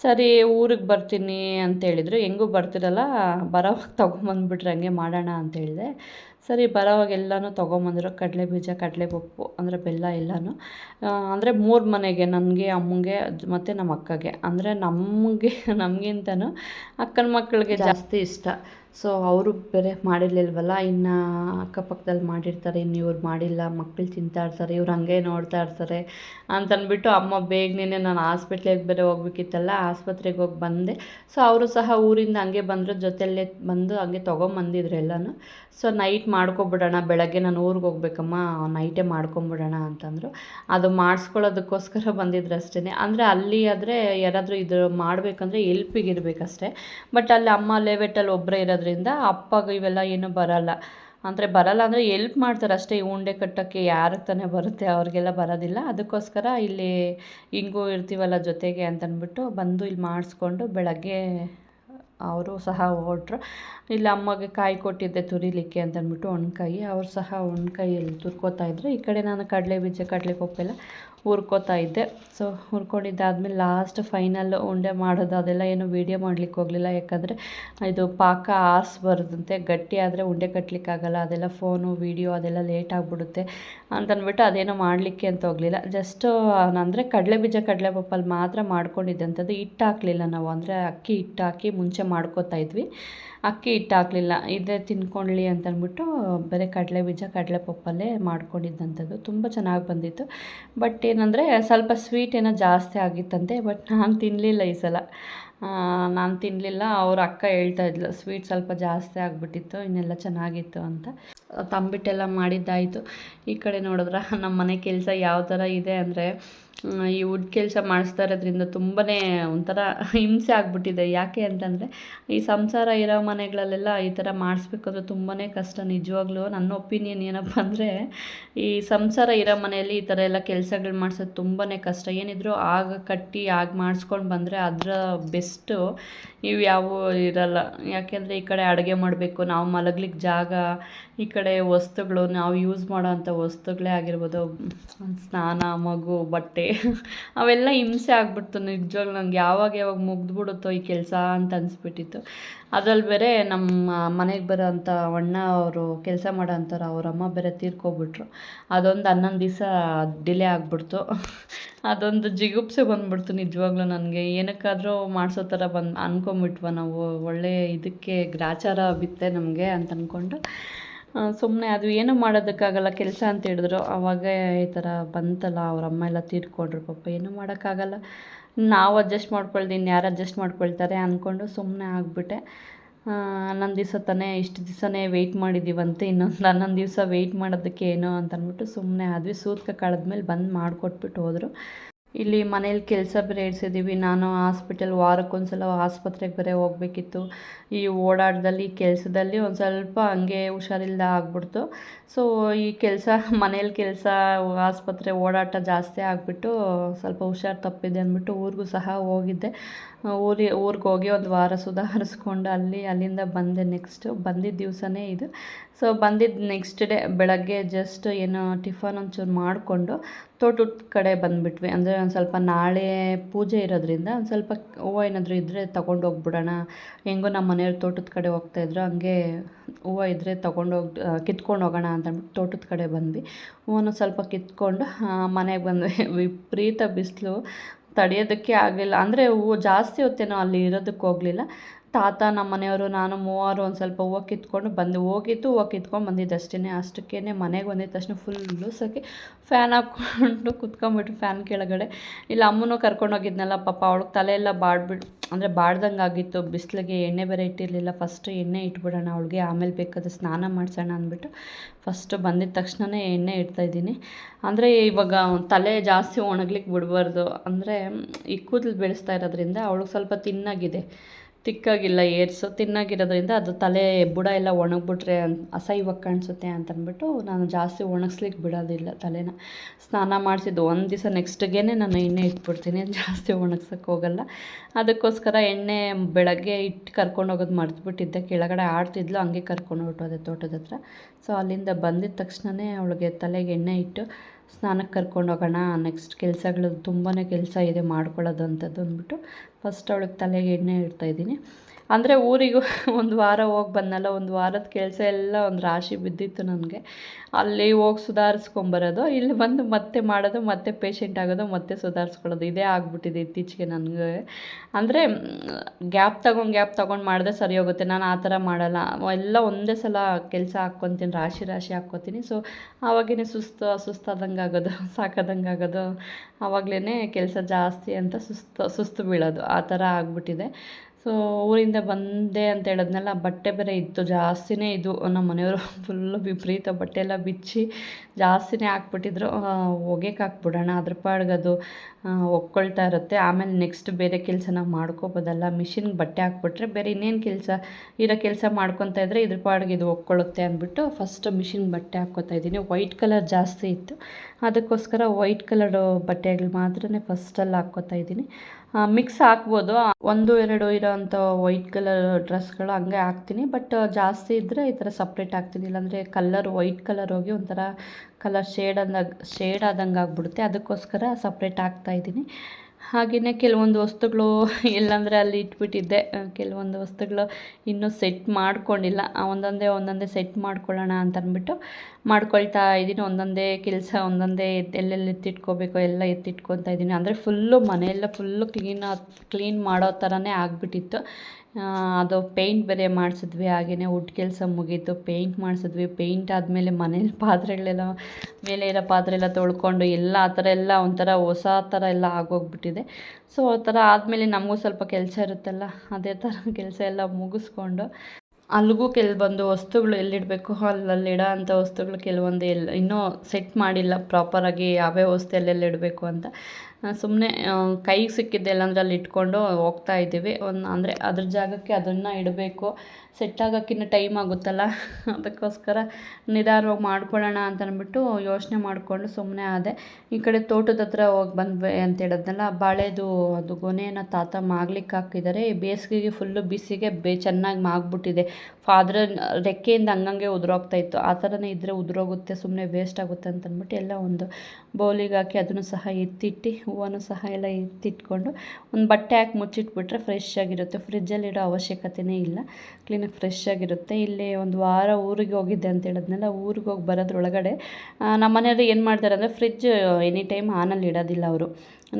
ಸರಿ, ಊರಿಗೆ ಬರ್ತೀನಿ ಅಂತ ಹೇಳಿದ್ರು. ಹೆಂಗೂ ಬರ್ತಿರಲ್ಲ, ಬರೋವಾಗ ತೊಗೊಂಬಂದ್ಬಿಟ್ರೆ ಹಂಗೆ ಮಾಡೋಣ ಅಂತ ಹೇಳಿದೆ. ಸರಿ, ಬರೋವಾಗ ಎಲ್ಲನೂ ತೊಗೊಂಬಂದರು ಕಡಲೆ ಬೀಜ ಕಡಲೆ ಪಪ್ಪು ಅಂದರೆ ಬೆಲ್ಲ ಎಲ್ಲನೂ. ಅಂದರೆ ಮೂರು ಮನೆಗೆ, ನನಗೆ, ಅಮ್ಮಂಗೆ, ಮತ್ತು ನಮ್ಮ ಅಕ್ಕಗೆ ಅಂದರೆ ನಮಗೆ ನಮಗಿಂತನೂ ಅಕ್ಕನ ಮಕ್ಕಳಿಗೆ ಜಾಸ್ತಿ ಇಷ್ಟ. ಸೊ ಅವರು ಬೇರೆ ಮಾಡಿರಲಿಲ್ವಲ್ಲ, ಇನ್ನು ಅಕ್ಕಪಕ್ಕದಲ್ಲಿ ಮಾಡಿರ್ತಾರೆ, ಇನ್ನು ಇವ್ರು ಮಾಡಿಲ್ಲ, ಮಕ್ಳು ತಿಂತಾ ಇರ್ತಾರೆ, ಇವ್ರು ಹಂಗೆ ನೋಡ್ತಾ ಇರ್ತಾರೆ ಅಂತಂದ್ಬಿಟ್ಟು ಅಮ್ಮ ಬೇಗನೆ ನಾನು ಆಸ್ಪೆಟ್ಲಿಗೆ ಬೇರೆ ಹೋಗ್ಬೇಕಿತ್ತಲ್ಲ, ಆಸ್ಪತ್ರೆಗೆ ಹೋಗಿ ಬಂದೆ. ಸೊ ಅವರು ಸಹ ಊರಿಂದ ಹಂಗೆ ಬಂದರು ಜೊತೆಯಲ್ಲೇ ಬಂದು ಹಂಗೆ ತೊಗೊಂಬಂದಿದ್ರು ಎಲ್ಲನೂ. ಸೊ ನೈಟ್ ಮಾಡ್ಕೊಬಿಡೋಣ, ಬೆಳಗ್ಗೆ ನಾನು ಊರಿಗೆ ಹೋಗ್ಬೇಕಮ್ಮ, ನೈಟೇ ಮಾಡ್ಕೊಂಬಿಡೋಣ ಅಂತಂದರು. ಅದು ಮಾಡಿಸ್ಕೊಳ್ಳೋದಕ್ಕೋಸ್ಕರ ಬಂದಿದ್ರು ಅಷ್ಟೇ ಅಂದರೆ ಅಲ್ಲಿ ಆದರೆ ಯಾರಾದರೂ ಇದು ಮಾಡಬೇಕಂದ್ರೆ ಎಲ್ಪಿಗೆ ಇರಬೇಕಷ್ಟೇ. ಬಟ್ ಅಲ್ಲಿ ಅಮ್ಮ ಲೇವೆಟಲ್ಲಿ ಒಬ್ಬರೇ ಇರೋದ್ರಿಂದ ಅಪ್ಪಗೆ ಇವೆಲ್ಲ ಏನೂ ಬರಲ್ಲ. ಅಂದರೆ ಬರಲ್ಲ ಅಂದರೆ ಎಲ್ಪ್ ಮಾಡ್ತಾರೆ ಅಷ್ಟೇ ಉಂಡೆ ಕಟ್ಟೋಕ್ಕೆ ಯಾರಿಗೆ ತಾನೇ ಬರುತ್ತೆ, ಅವ್ರಿಗೆಲ್ಲ ಬರೋದಿಲ್ಲ. ಅದಕ್ಕೋಸ್ಕರ ಇಲ್ಲಿ ಹಿಂಗೂ ಇರ್ತೀವಲ್ಲ ಜೊತೆಗೆ ಅಂತಂದ್ಬಿಟ್ಟು ಬಂದು ಇಲ್ಲಿ ಮಾಡಿಸ್ಕೊಂಡು ಬೆಳಗ್ಗೆ ಅವರು ಸಹ ಹೊರಟ್ರು. ಇಲ್ಲಿ ಅಮ್ಮಗೆ ಕಾಯಿ ಕೊಟ್ಟಿದ್ದೆ ತುರಿಲಿಕ್ಕೆ ಅಂತಂದ್ಬಿಟ್ಟು ಒಣಕಾಯಿ, ಅವ್ರು ಸಹ ಒಣಕಾಯಲ್ಲಿ ತುರ್ಕೋತಾ ಇದ್ರು. ಈ ಕಡೆ ನಾನು ಕಡಲೆ ಬೀಜ, ಕಡಲೆ ಪಪ್ಪೆಲ್ಲ ಹುರ್ಕೋತಾ ಇದ್ದೆ. ಸೊ ಹುರ್ಕೊಂಡಿದ್ದಾದ್ಮೇಲೆ ಲಾಸ್ಟ್ ಫೈನಲ್ ಉಂಡೆ ಮಾಡೋದು, ಅದೆಲ್ಲ ಏನು ವೀಡಿಯೋ ಮಾಡ್ಲಿಕ್ಕೆ ಹೋಗಲಿಲ್ಲ. ಯಾಕಂದರೆ ಇದು ಪಾಕ ಆರಿಸ್ಬಾರ್ದಂತೆ, ಗಟ್ಟಿ ಆದರೆ ಉಂಡೆ ಕಟ್ಟಲಿಕ್ಕಾಗಲ್ಲ ಅದೆಲ್ಲ ಫೋನು ವೀಡಿಯೋ ಅದೆಲ್ಲ ಲೇಟ್ ಆಗಿಬಿಡುತ್ತೆ ಅಂತಂದ್ಬಿಟ್ಟು ಅದೇನೋ ಮಾಡಲಿಕ್ಕೆ ಅಂತ ಹೋಗಲಿಲ್ಲ. ಜಸ್ಟು ಅಂದರೆ ಕಡಲೆ ಬೀಜ ಕಡಲೆ ಪಪ್ಪಲ್ಲಿ ಮಾತ್ರ ಮಾಡ್ಕೊಂಡಿದ್ದಂಥದ್ದು. ಹಿಟ್ಟು ಹಾಕಲಿಲ್ಲ ನಾವು. ಅಂದರೆ ಅಕ್ಕಿ ಹಿಟ್ಟು ಹಾಕಿ ಮುಂಚೆ ಮಾಡ್ಕೋತಾ ಇದ್ವಿ. ಅಕ್ಕಿ ಹಿಟ್ಟು ಇದೇ ತಿನ್ಕೊಳ್ಳಿ ಅಂತಂದ್ಬಿಟ್ಟು ಬರೀ ಕಡಲೆ ಬೀಜ, ಕಡಲೆ ಪಪ್ಪಲ್ಲೇ ಮಾಡ್ಕೊಂಡಿದ್ದಂಥದ್ದು. ತುಂಬ ಚೆನ್ನಾಗಿ ಬಂದಿತ್ತು. ಬಟ್ ಏನಂದರೆ ಸ್ವಲ್ಪ ಸ್ವೀಟ್ ಏನೋ ಜಾಸ್ತಿ ಆಗಿತ್ತಂತೆ, ಬಟ್ ನಾನು ತಿನ್ನಲಿಲ್ಲ ಈ ಸಲ. ನಾನು ತಿನ್ನಲಿಲ್ಲ ಅವ್ರ ಅಕ್ಕ ಹೇಳ್ತಾ ಇದ್ಲು ಸ್ವೀಟ್ ಸ್ವಲ್ಪ ಜಾಸ್ತಿ ಆಗಿಬಿಟ್ಟಿತ್ತು, ಇನ್ನೆಲ್ಲ ಚೆನ್ನಾಗಿತ್ತು ಅಂತ. ತಂಬಿಟ್ಟೆಲ್ಲ ಮಾಡಿದ್ದಾಯಿತು. ಈ ಕಡೆ ನೋಡಿದ್ರೆ ನಮ್ಮ ಮನೆ ಕೆಲಸ ಯಾವ ಥರ ಇದೆ ಅಂದರೆ ಈ ವುಡ್ ಕೆಲಸ ಮಾಡಿಸ್ತಾ ಇರೋದ್ರಿಂದ ತುಂಬಾ ಒಂಥರ ಹಿಂಸೆ ಆಗಿಬಿಟ್ಟಿದೆ. ಯಾಕೆ ಅಂತಂದರೆ, ಈ ಸಂಸಾರ ಇರೋ ಮನೆಗಳಲ್ಲೆಲ್ಲ ಈ ಥರ ಮಾಡಿಸ್ಬೇಕಂದ್ರೆ ತುಂಬಾ ಕಷ್ಟ. ನಿಜವಾಗ್ಲೂ ನನ್ನ ಒಪಿನಿಯನ್ ಏನಪ್ಪ ಅಂದರೆ, ಈ ಸಂಸಾರ ಇರೋ ಮನೆಯಲ್ಲಿ ಈ ಥರ ಎಲ್ಲ ಕೆಲಸಗಳು ಮಾಡ್ಸೋದು ತುಂಬಾ ಕಷ್ಟ. ಏನಿದ್ರು ಆಗ ಕಟ್ಟಿ ಆಗ ಮಾಡಿಸ್ಕೊಂಡು ಬಂದರೆ ಅದರ ಬೆಸ್ಟು ಇವು ಯಾವೂ ಇರಲ್ಲ. ಯಾಕೆಂದರೆ ಈ ಕಡೆ ಅಡುಗೆ ಮಾಡಬೇಕು, ನಾವು ಮಲಗ್ಲಿಕ್ಕೆ ಜಾಗ, ಈ ಕಡೆ ವಸ್ತುಗಳು, ನಾವು ಯೂಸ್ ಮಾಡೋವಂಥ ವಸ್ತುಗಳೇ ಆಗಿರ್ಬೋದು. ಸ್ನಾನ, ಮಗು, ಬಟ್ಟೆ [laughs] ಅವೆಲ್ಲ ಹಿಂಸೆ ಆಗ್ಬಿಡ್ತು ನಿಜವಾಗ್ಲೂ. ನಂಗೆ ಯಾವಾಗ ಯಾವಾಗ ಮುಗಿದ್ಬಿಡುತ್ತೋ ಈ ಕೆಲಸ ಅಂತ ಅನಿಸ್ಬಿಟ್ಟಿತ್ತು. ಅದ್ರಲ್ಲಿ ಬೇರೆ ನಮ್ಮ ಮನೆಗೆ ಬರೋ ಅಂಥ ಅಣ್ಣ ಅವರು ಕೆಲಸ ಮಾಡೋ ಅಂಥವ್ರು ಅವ್ರ ಅಮ್ಮ ಬೇರೆ ತೀರ್ಕೊಬಿಟ್ರು. ಅದೊಂದು ಹನ್ನೊಂದು ದಿವಸ ಡಿಲೇ ಆಗಿಬಿಡ್ತು. ಅದೊಂದು ಜಿಗುಪ್ಸೆ ಬಂದ್ಬಿಡ್ತು ನಿಜವಾಗ್ಲೂ ನನಗೆ. ಏನಕ್ಕಾದರೂ ಮಾಡಿಸೋ ಥರ ಬಂದು ಅಂದ್ಕೊಂಬಿಟ್ವ ನಾವು. ಒಳ್ಳೆ ಇದಕ್ಕೆ ಗ್ರಾಚಾರ ಬಿತ್ತೆ ನಮಗೆ ಅಂತ ಅಂದ್ಕೊಂಡು ಸುಮ್ಮನೆ ಅದು ಏನೂ ಮಾಡೋದಕ್ಕಾಗಲ್ಲ, ಕೆಲಸ ಅಂತ ಹೇಳಿದ್ರು. ಅವಾಗ ಈ ಥರ ಬಂತಲ್ಲ, ಅವ್ರ ಅಮ್ಮ ಎಲ್ಲ ತೀರ್ಕೊಂಡ್ರು ಪಾಪ. ಏನೂ ಮಾಡೋಕ್ಕಾಗಲ್ಲ. ನಾವು ಅಡ್ಜಸ್ಟ್ ಮಾಡ್ಕೊಳ್ದು ಯಾರು ಅಡ್ಜಸ್ಟ್ ಮಾಡ್ಕೊಳ್ತಾರೆ ಅಂದ್ಕೊಂಡು ಸುಮ್ಮನೆ ಆಗಿಬಿಟ್ಟೆ. ಹನ್ನೊಂದು ದಿವಸ ತಾನೇ ಇಷ್ಟು ದಿವಸನೇ ವೆಯ್ಟ್ ಮಾಡಿದ್ದೀವಂತೆ ಇನ್ನೊಂದು ಹನ್ನೊಂದು ದಿವಸ ವೆಯ್ಟ್ ಮಾಡೋದಕ್ಕೆ ಏನೋ ಅಂತ ಅಂದ್ಬಿಟ್ಟು ಸುಮ್ಮನೆ ಆದ್ವಿ. ಸೂತ್ಕ ಕಳೆದ್ಮೇಲೆ ಬಂದು ಮಾಡಿಕೊಟ್ಬಿಟ್ಟು ಹೋದರು. ಇಲ್ಲಿ ಮನೇಲಿ ಕೆಲಸ ಬೇರೆ ಇಡ್ಸಿದ್ದೀವಿ ನಾನು ಹಾಸ್ಪಿಟಲ್ ವಾರಕ್ಕೊಂದ್ಸಲ ಆಸ್ಪತ್ರೆಗೆ ಬೇರೆ ಹೋಗ್ಬೇಕಿತ್ತು. ಈ ಓಡಾಟದಲ್ಲಿ ಕೆಲಸದಲ್ಲಿ ಒಂದು ಸ್ವಲ್ಪ ಹಂಗೆ ಹುಷಾರಿಲ್ಲದ ಆಗ್ಬಿಡ್ತು. ಸೊ ಈ ಕೆಲಸ, ಮನೇಲಿ ಕೆಲಸ, ಆಸ್ಪತ್ರೆ ಓಡಾಟ ಜಾಸ್ತಿ ಆಗಿಬಿಟ್ಟು ಸ್ವಲ್ಪ ಹುಷಾರು ತಪ್ಪಿದೆ ಅಂದ್ಬಿಟ್ಟು ಊರಿಗೂ ಸಹ ಹೋಗಿದ್ದೆ. ಊರಿ, ಊರಿಗೆ ಹೋಗಿ ಒಂದು ವಾರ ಸುಧಾರಿಸ್ಕೊಂಡು ಅಲ್ಲಿ, ಅಲ್ಲಿಂದ ಬಂದೆ ನೆಕ್ಸ್ಟು ಬಂದಿದ್ದ ದಿವಸನೇ ಇದು. ಸೊ ಬಂದಿದ್ದ ನೆಕ್ಸ್ಟ್ ಡೇ ಬೆಳಗ್ಗೆ ಜಸ್ಟ್ ಏನೋ ಟಿಫನ್ ಒಂಚೂರು ಮಾಡಿಕೊಂಡು ತೋಟದ ಕಡೆ ಬಂದುಬಿಟ್ವಿ. ಅಂದರೆ ಒಂದು ಸ್ವಲ್ಪ ನಾಳೆ ಪೂಜೆ ಇರೋದ್ರಿಂದ ಒಂದು ಸ್ವಲ್ಪ ಹೂವು ಏನಾದರೂ ಇದ್ದರೆ ತೊಗೊಂಡು ಹೋಗ್ಬಿಡೋಣ. ಹೆಂಗೋ ನಮ್ಮ ಮನೆಯವ್ರು ತೋಟದ ಕಡೆ ಹೋಗ್ತಾಯಿದ್ರು ಹಂಗೆ ಹೂವು ಇದ್ದರೆ ತೊಗೊಂಡೋಗಿ ಕಿತ್ಕೊಂಡು ಹೋಗೋಣ ಅಂತಂದ್ಬಿಟ್ಟು ತೋಟದ ಕಡೆ ಬಂದ್ವಿ. ಹೂವನ್ನು ಸ್ವಲ್ಪ ಕಿತ್ಕೊಂಡು ಮನೆಗೆ ಬಂದ್ವಿ. ವಿಪರೀತ ಬಿಸಿಲು. ತಡೆಯೋದಕ್ಕೆ ಆಗಲಿಲ್ಲ. ಅಂದರೆ ಹೂವು ಜಾಸ್ತಿ ಹೊತ್ತೇನೋ ಅಲ್ಲಿ ಇರೋದಕ್ಕೆ ಹೋಗಲಿಲ್ಲ. ತಾತ ನಮ್ಮ ಮನೆಯವರು, ನಾನು ಮೂವರು ಒಂದು ಸ್ವಲ್ಪ ಹೂವು ಕಿತ್ಕೊಂಡು ಬಂದು ಹೋಗಿತ್ತು ಹೂವು ಕಿತ್ಕೊಂಡು ಬಂದಿದ್ದು ಅಷ್ಟೇ ಅಷ್ಟಕ್ಕೇ ಮನೆಗೆ ಬಂದಿದ್ದ. ತಕ್ಷಣ ಫುಲ್ಲು ಸೆಕೆ ಫ್ಯಾನ್ ಹಾಕ್ಕೊಂಡು ಕುತ್ಕೊಂಡ್ಬಿಟ್ಟು ಫ್ಯಾನ್ ಕೆಳಗಡೆ. ಇಲ್ಲ, ಅಮ್ಮನೂ ಕರ್ಕೊಂಡು ಹೋಗಿದ್ನಲ್ಲ ಪಾಪ. ಅವಳಿಗೆ ತಲೆ ಎಲ್ಲ ಬಾಡ್ಬಿಟ್ಟು ಅಂದರೆ ಬಾಡ್ದಂಗೆ ಆಗಿತ್ತು ಬಿಸಿಲಿಗೆ ಎಣ್ಣೆ ಬೇರೆ ಇಟ್ಟಿರಲಿಲ್ಲ. ಫಸ್ಟು ಎಣ್ಣೆ ಇಟ್ಬಿಡೋಣ ಅವಳಿಗೆ. ಆಮೇಲೆ ಬೇಕಾದ್ರೆ ಸ್ನಾನ ಮಾಡಿಸೋಣ ಅಂದ್ಬಿಟ್ಟು ಫಸ್ಟು ಬಂದಿದ್ದ ತಕ್ಷಣವೇ ಎಣ್ಣೆ ಇಡ್ತಾಯಿದ್ದೀನಿ ಅಂದರೆ ಇವಾಗ ತಲೆ ಜಾಸ್ತಿ ಒಣಗ್ಲಿಕ್ಕೆ ಬಿಡಬಾರ್ದು. ಅಂದರೆ ಈ ಕೂದಲು ಬೆಳೆಸ್ತಾ ಇರೋದ್ರಿಂದ ಅವಳಿಗೆ ಸ್ವಲ್ಪ ತಿನ್ನಾಗಿದೆ. ತಿಕ್ಕಾಗಿಲ್ಲ, ಏರ್ಸು, ತಿನ್ನಾಗಿರೋದ್ರಿಂದ ಅದು ತಲೆ ಬುಡ ಎಲ್ಲ ಒಣಗಿಬಿಟ್ರೆ ಅಸಹ್ಯವಾಗಿ ಕಾಣಿಸುತ್ತೆ ಅಂತಂದ್ಬಿಟ್ಟು ನಾನು ಜಾಸ್ತಿ ಒಣಗಿಸ್ಲಿಕ್ಕೆ ಬಿಡೋದಿಲ್ಲ ತಲೆನ. ಸ್ನಾನ ಮಾಡಿಸಿದ್ದು ಒಂದು ದಿವಸ ನೆಕ್ಸ್ಟ್ಗೇ ನಾನು ಎಣ್ಣೆ ಇಟ್ಬಿಡ್ತೀನಿ, ಜಾಸ್ತಿ ಒಣಗ್ಸೋಕ್ಕೆ ಹೋಗಲ್ಲ. ಅದಕ್ಕೋಸ್ಕರ ಎಣ್ಣೆ ಬೆಳಗ್ಗೆ ಇಟ್ಟು ಕರ್ಕೊಂಡು ಹೋಗೋದು ಮರ್ತುಬಿಟ್ಟಿದ್ದೆ, ಕೆಳಗಡೆ ಆಡ್ತಿದ್ಲು, ಹಂಗೆ ಕರ್ಕೊಂಡು ಹೊರಟೋದೆ ತೋಟದ ಹತ್ರ. ಸೊ, ಅಲ್ಲಿಂದ ಬಂದಿದ್ದ ತಕ್ಷಣವೇ ಅವಳಿಗೆ ತಲೆಗೆ ಎಣ್ಣೆ ಇಟ್ಟು ಸ್ನಾನಕ್ಕೆ ಕರ್ಕೊಂಡು ಹೋಗೋಣ ನೆಕ್ಸ್ಟ್ ಕೆಲಸಗಳು ತುಂಬಾ ಕೆಲಸ ಇದೆ ಮಾಡ್ಕೊಳ್ಳೋದು ಅಂಥದ್ದು ಅಂದ್ಬಿಟ್ಟು ಫಸ್ಟ್ ಅವಳಿಗೆ ತಲೆಗೆ ಎಣ್ಣೆ ಇಡ್ತಾಯಿದ್ದೀನಿ ಅಂದರೆ ಊರಿಗೂ [laughs] ಒಂದು ವಾರ ಹೋಗಿ ಬಂದಲ್ಲ ಒಂದು ವಾರದ ಕೆಲಸ ಎಲ್ಲ ಒಂದು ರಾಶಿ ಬಿದ್ದಿತ್ತು ನನಗೆ. ಅಲ್ಲಿ ಹೋಗಿ ಸುಧಾರಿಸ್ಕೊಂಬರೋದು, ಇಲ್ಲಿ ಬಂದು ಮತ್ತೆ ಮಾಡೋದು, ಮತ್ತೆ ಪೇಷಂಟ್ ಆಗೋದು, ಮತ್ತೆ ಸುಧಾರಿಸ್ಕೊಳ್ಳೋದು. ಇದೇ ಆಗ್ಬಿಟ್ಟಿದೆ ಇತ್ತೀಚೆಗೆ ನನಗೆ. ಅಂದರೆ ಗ್ಯಾಪ್ ತಗೊಂಡು ಗ್ಯಾಪ್ ತೊಗೊಂಡು ಮಾಡಿದ್ರೆ ಸರಿ ಹೋಗುತ್ತೆ. ನಾನು ಆ ಥರ ಮಾಡಲ್ಲ. ಎಲ್ಲ ಒಂದೇ ಸಲ ಕೆಲಸ ಹಾಕ್ಕೊತೀನಿ, ರಾಶಿ ರಾಶಿ ಹಾಕ್ಕೊತೀನಿ. ಸೊ ಆವಾಗೇ ಸುಸ್ತು, ಸುಸ್ತಾದಂಗೆ ಆಗೋದು, [laughs] ಸಾಕಾದಂಗೆ ಆಗೋದು. ಆವಾಗಲೇ ಕೆಲಸ ಜಾಸ್ತಿ ಅಂತ ಸುಸ್ತು ಸುಸ್ತು ಬೀಳೋದು. ಆ ಥರ ಆಗ್ಬಿಟ್ಟಿದೆ. ಸೊ ಊರಿಂದ ಬಂದೆ ಅಂತ ಹೇಳಿದ್ನಲ್ಲ, ಬಟ್ಟೆ ಬೇರೆ ಇತ್ತು, ಜಾಸ್ತಿನೇ ಇದು. ನಮ್ಮ ಮನೆಯವರು ಫುಲ್ಲು ವಿಪರೀತ ಬಟ್ಟೆ ಎಲ್ಲ ಬಿಚ್ಚಿ ಜಾಸ್ತಿನೇ ಹಾಕ್ಬಿಟ್ಟಿದ್ರು. ಒಗೆಯಕ್ಕೆ ಹಾಕ್ಬಿಡೋಣ, ಅದ್ರ ಅದು ಒಕ್ಕೊಳ್ತಾ ಇರುತ್ತೆ. ಆಮೇಲೆ ನೆಕ್ಸ್ಟ್ ಬೇರೆ ಕೆಲಸನ ಮಾಡ್ಕೋಬೋದಲ್ಲ ಮಿಷಿನ್ಗೆ ಬಟ್ಟೆ ಹಾಕ್ಬಿಟ್ರೆ ಬೇರೆ ಇನ್ನೇನು ಕೆಲಸ? ಇರೋ ಕೆಲಸ ಮಾಡ್ಕೊತಾ ಇದ್ದರೆ ಇದ್ರ ಪಾಡ್ಗೆ ಇದು ಒಕ್ಕೊಳ್ಳುತ್ತೆ ಅಂದ್ಬಿಟ್ಟು ಫಸ್ಟ್ ಮಿಷಿನ್ಗೆ ಬಟ್ಟೆ ಹಾಕ್ಕೋತಾ ಇದ್ದೀನಿ. ವೈಟ್ ಕಲರ್ ಜಾಸ್ತಿ ಇತ್ತು. ಅದಕ್ಕೋಸ್ಕರ ವೈಟ್ ಕಲರು ಬಟ್ಟೆಗಳು ಮಾತ್ರ ಫಸ್ಟಲ್ಲಿ ಹಾಕ್ಕೋತಾ ಇದ್ದೀನಿ. ಮಿಕ್ಸ್ ಹಾಕ್ಬೋದು ಒಂದು, ಎರಡು ಇರೋವಂಥ ವೈಟ್ ಕಲರ್ ಡ್ರೆಸ್ಗಳು ಹಂಗೆ ಹಾಕ್ತೀನಿ. ಬಟ್ ಜಾಸ್ತಿ ಇದ್ದರೆ ಈ ಥರ ಸಪ್ರೇಟ್ ಹಾಕ್ತೀನಿ. ಇಲ್ಲಾಂದರೆ ಕಲರ್ ವೈಟ್ ಕಲರ್ ಹೋಗಿ ಒಂಥರ ಕಲರ್ ಶೇಡ್ ಅಂದಾಗ ಶೇಡ್ ಆದಂಗೆ ಆಗ್ಬಿಡುತ್ತೆ. ಅದಕ್ಕೋಸ್ಕರ ಸಪ್ರೇಟ್ ಹಾಕ್ತಾಯಿದ್ದೀನಿ ಹಾಗೆಯೇ ಕೆಲವೊಂದು ವಸ್ತುಗಳು ಎಲ್ಲಂದರೆ ಅಲ್ಲಿ ಇಟ್ಬಿಟ್ಟಿದ್ದೆ. ಕೆಲವೊಂದು ವಸ್ತುಗಳು ಇನ್ನೂ ಸೆಟ್ ಮಾಡ್ಕೊಂಡಿಲ್ಲ. ಒಂದೊಂದೇ ಒಂದೊಂದೇ ಸೆಟ್ ಮಾಡ್ಕೊಳ್ಳೋಣ ಅಂತ ಅಂದ್ಬಿಟ್ಟು ಮಾಡ್ಕೊಳ್ತಾ ಇದ್ದೀನಿ. ಒಂದೊಂದೇ ಕೆಲಸ ಒಂದೊಂದೇ ಎಲ್ಲೆಲ್ಲಿ ಎತ್ತಿಟ್ಕೋಬೇಕೋ ಎಲ್ಲ ಎತ್ತಿಟ್ಕೊತಾ ಇದ್ದೀನಿ. ಅಂದರೆ ಫುಲ್ಲು ಮನೆಯೆಲ್ಲ ಫುಲ್ಲು ಕ್ಲೀನ್ ಕ್ಲೀನ್ ಮಾಡೋ ಥರನೇ ಆಗಿಬಿಟ್ಟಿತ್ತು. ಅದು ಪೇಂಟ್ ಬೇರೆ ಮಾಡಿಸಿದ್ವಿ ಹಾಗೆಯೇ ವುಡ್ ಕೆಲಸ ಮುಗೀತು. ಪೇಂಟ್ ಮಾಡಿಸಿದ್ವಿ, ಪೇಂಟ್ ಆದಮೇಲೆ ಮನೇಲಿ ಪಾತ್ರೆಗಳೆಲ್ಲ, ಮೇಲೆ ಇರೋ ಪಾತ್ರೆ ಎಲ್ಲ ತೊಳ್ಕೊಂಡು ಎಲ್ಲ ಆ ಥರ ಎಲ್ಲ ಒಂಥರ ಹೊಸ ಥರ ಎಲ್ಲ ಆಗೋಗ್ಬಿಟ್ಟಿದೆ. ಸೊ ಆ ಥರ ಆದಮೇಲೆ ನಮಗೂ ಸ್ವಲ್ಪ ಕೆಲಸ ಇರುತ್ತಲ್ಲ, ಅದೇ ಥರ ಕೆಲಸ ಎಲ್ಲ ಮುಗಿಸ್ಕೊಂಡು ಅಲ್ಲಿಗೂ ಕೆಲವೊಂದು ವಸ್ತುಗಳು ಎಲ್ಲಿಡಬೇಕು, ಅಲ್ಲಲ್ಲಿ ಇಡೋ ಅಂಥ ವಸ್ತುಗಳು ಕೆಲವೊಂದು ಎಲ್ಲ ಇನ್ನೂ ಸೆಟ್ ಮಾಡಿಲ್ಲ ಪ್ರಾಪರಾಗಿ ಯಾವ್ಯಾವ ವಸ್ತು ಎಲ್ಲೆಲ್ಲಿಡಬೇಕು ಅಂತ. ಸುಮ್ಮನೆ ಕೈಗೆ ಸಿಕ್ಕಿದ್ದೆಲ್ಲ ಅಂದರೆ ಅಲ್ಲಿ ಇಟ್ಕೊಂಡು ಹೋಗ್ತಾ ಇದ್ದೀವಿ. ಒಂದು, ಅಂದರೆ ಅದ್ರ ಜಾಗಕ್ಕೆ ಅದನ್ನು ಇಡಬೇಕು. ಸೆಟ್ ಆಗೋಕ್ಕಿನ್ನ ಟೈಮ್ ಆಗುತ್ತಲ್ಲ. [laughs] ಅದಕ್ಕೋಸ್ಕರ ನಿಧಾನವಾಗಿ ಮಾಡ್ಕೊಳ್ಳೋಣ ಅಂತ ಅಂದ್ಬಿಟ್ಟು ಯೋಚನೆ ಮಾಡಿಕೊಂಡು ಸುಮ್ಮನೆ ಆದೆ. ಈ ಕಡೆ ತೋಟದ ಹತ್ರ ಹೋಗಿ ಬಂದ್ವಿ ಅಂತ ಹೇಳಿದ್ನಲ್ಲ, ಬಾಳೆದು ಅದು ಗೊನೆಯನ್ನು ತಾತ ಮಾಗ್ಲಿಕ್ಕೆ ಹಾಕಿದ್ದಾರೆ. ಬೇಸಿಗೆಗೆ ಫುಲ್ಲು ಬಿಸಿಗೆ ಬೇ, ಚೆನ್ನಾಗಿ ಮಾಗ್ಬಿಟ್ಟಿದೆ. ಫಾದ್ರ ರೆಕ್ಕೆಯಿಂದ ಹಂಗಂಗೆ ಉದುರೋಗ್ತಾ ಇತ್ತು. ಆ ಥರನೇ ಇದ್ದರೆ ಉದುರೋಗುತ್ತೆ ಸುಮ್ಮನೆ ವೇಸ್ಟ್ ಆಗುತ್ತೆ ಅಂತ ಅಂದ್ಬಿಟ್ಟು ಎಲ್ಲ ಒಂದು ಬೌಲಿಗೆ ಹಾಕಿ ಅದನ್ನು ಸಹ ಎತ್ತಿಟ್ಟು, ಹೂವನ್ನು ಸಹ ಎಲ್ಲ ಎತ್ತಿಟ್ಕೊಂಡು ಒಂದು ಬಟ್ಟೆ ಹಾಕಿ ಮುಚ್ಚಿಟ್ಬಿಟ್ರೆ ಫ್ರೆಶ್ ಆಗಿರುತ್ತೆ. ಫ್ರಿಜ್ಜಲ್ಲಿಡೋ ಅವಶ್ಯಕತೆಯೇ ಇಲ್ಲ. ಕ್ಲೀನಾಗಿ ಫ್ರೆಶ್ ಆಗಿರುತ್ತೆ. ಇಲ್ಲಿ ಒಂದು ವಾರ ಊರಿಗೆ ಹೋಗಿದ್ದೆ ಅಂತ ಹೇಳಿದ್ನಲ್ಲ, ಊರಿಗೆ ಹೋಗಿ ಬರೋದ್ರೊಳಗಡೆ ನಮ್ಮ ಮನೆಯವರು ಏನು ಮಾಡ್ತಾರೆ ಅಂದರೆ ಫ್ರಿಜ್ ಎನಿ ಟೈಮ್ ಆನಲ್ಲಿ ಇಡೋದಿಲ್ಲ ಅವರು.